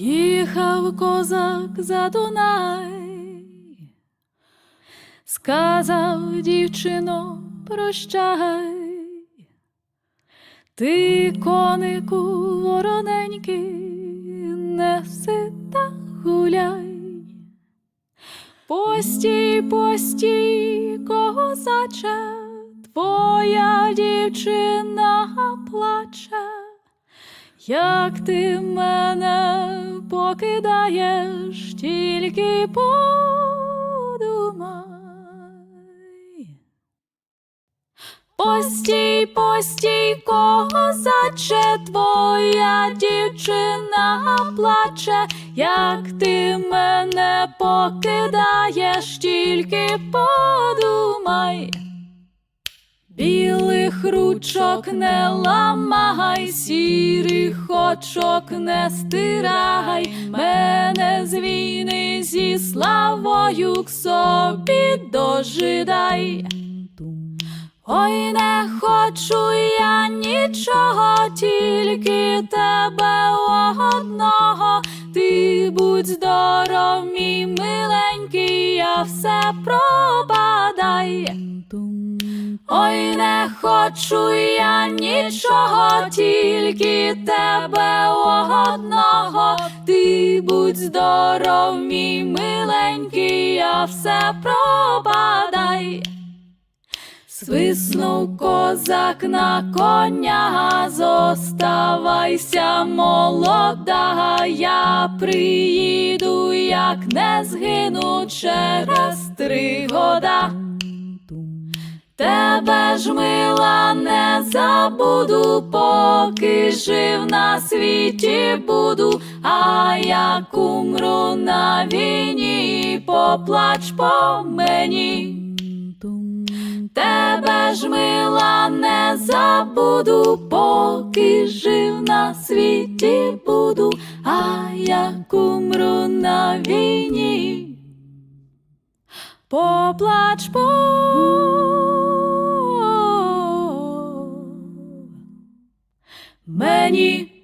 Їхав козак за Дунай, сказав дівчино, прощай, ти, конику вороненький, неси та гуляй. Постій, постій, козаче, твоя дівчина плаче. Як ти мене покидаєш, тільки подумай. Постій, постій, козаче, твоя дівчина плаче, як ти мене покидаєш, тільки подумай. Білих ручок не ламай, сірих очок не стирай, мене з війни зі славою к собі дожидай. Ой, не хочу я нічого, тільки тебе одного. Ти будь здоров, мій миленький, я все пробадай. Ой, не хочу я нічого, тільки тебе одного. Ти будь здоров, мій миленький, я все пробадай. Свиснув козак на коня, зоставайся, молода, я приїду, як не згину через три года. Тебе ж мила не забуду, поки жив на світі буду, а як умру на війні, поплач по мені. Тебе ж мила не забуду, поки жив на світі буду, а як умру на війні. Поплач по мені.